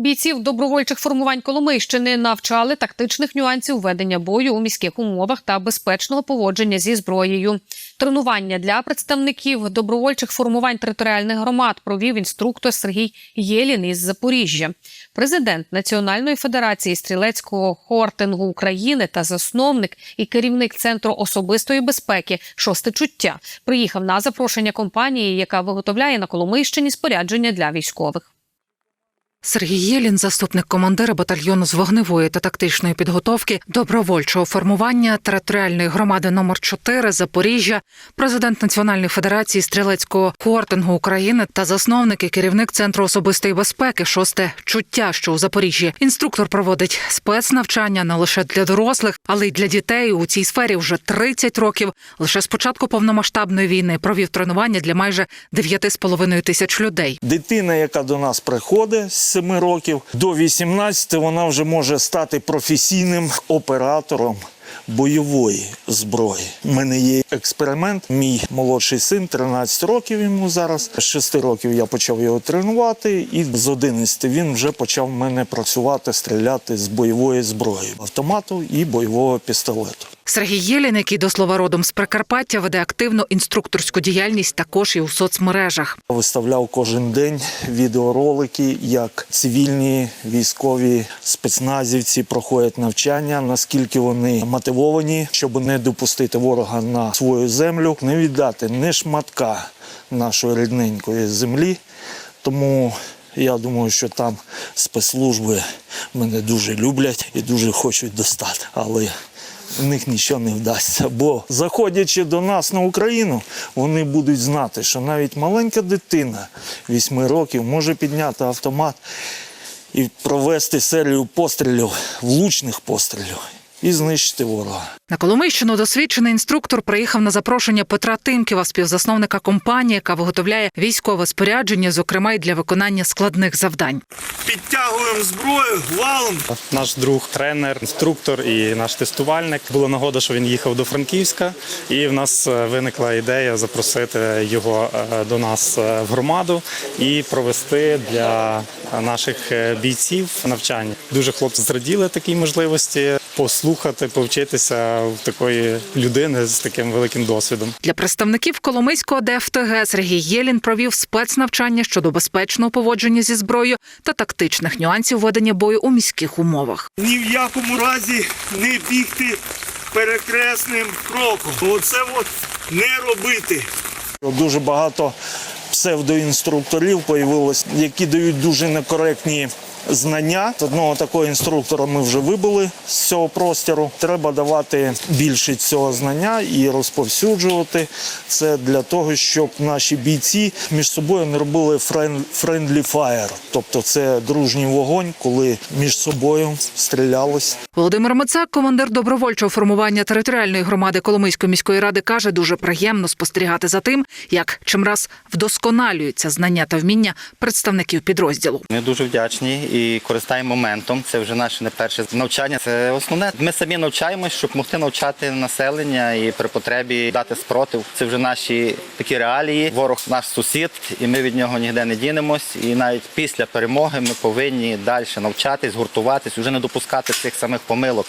Бійців добровольчих формувань Коломийщини навчали тактичних нюансів ведення бою у міських умовах та безпечного поводження зі зброєю. Тренування для представників добровольчих формувань територіальних громад провів інструктор Сергій Єлін із Запоріжжя. Президент Національної федерації стрілецького хортингу України та засновник і керівник центру особистої безпеки Шосте чуття приїхав на запрошення компанії, яка виготовляє на Коломийщині спорядження для військових. Сергій Єлін, заступник командира батальйону з вогневої та тактичної підготовки добровольчого формування територіальної громади номер 4 Запоріжжя, президент Національної федерації стрілецького хортингу України та засновник і керівник центру особистої безпеки шосте чуття, що у Запоріжжі. Інструктор проводить спецнавчання не лише для дорослих, але й для дітей у цій сфері вже 30 років. Лише з початку повномасштабної війни провів тренування для майже 9,5 тисяч людей. Дитина, яка до нас приходить 7 років до 18, вона вже може стати професійним оператором бойової зброї. У мене є експеримент. Мій молодший син, 13 років йому зараз. З 6 років я почав його тренувати, і з 11 він вже почав в мене працювати, стріляти з бойової зброї, автомату і бойового пістолету. Сергій Єлін, який до слова родом з Прикарпаття, веде активну інструкторську діяльність також і у соцмережах. Виставляв кожен день відеоролики, як цивільні військові спецназівці проходять навчання, наскільки вони мотивовані, щоб не допустити ворога на свою землю, не віддати ні шматка нашої рідненької землі. Тому я думаю, що там спецслужби мене дуже люблять і дуже хочуть достати. Але в них нічого не вдасться. Бо заходячи до нас на Україну, вони будуть знати, що навіть маленька дитина 8 років може підняти автомат і провести серію пострілів, влучних пострілів і знищити ворога. На Коломийщину досвідчений інструктор приїхав на запрошення Петра Тимківа, співзасновника компанії, яка виготовляє військове спорядження, зокрема й для виконання складних завдань. Підтягуємо зброю, валом. Наш друг, тренер, інструктор і наш тестувальник. Була нагода, що він їхав до Франківська, і в нас е, виникла ідея запросити його е, до нас е, в громаду і провести для наших бійців навчання. Дуже хлопці зраділи такій можливості послухати, повчитися в такої людини з таким великим досвідом. Для представників Коломийського ДФТГ Сергій Єлін провів спецнавчання щодо безпечного поводження зі зброєю та тактичних нюансів ведення бою у міських умовах. ні в якому разі не бігти перекресним кроком. Оце от не робити. Дуже багато псевдоінструкторів появилось, які дають дуже некоректні знання. Одного такого інструктора ми вже вибили з цього простору. Треба давати більше цього знання і розповсюджувати це для того, щоб наші бійці між собою не робили friendly fire. Тобто це дружній вогонь, коли між собою стрілялись. Володимир Мацак, командир добровольчого формування територіальної громади Коломийської міської ради, каже, дуже приємно спостерігати за тим, як чимраз вдосконалюються знання та вміння представників підрозділу. Ми дуже вдячні і користаємо моментом. Це вже наше не перше навчання. Це основне. Ми самі навчаємось, щоб могти навчати населення і при потребі дати спротив. Це вже наші такі реалії. Ворог наш сусід, і ми від нього ніде не дінемось. І навіть після перемоги ми повинні далі навчатись, гуртуватись, вже не допускати цих самих помилок.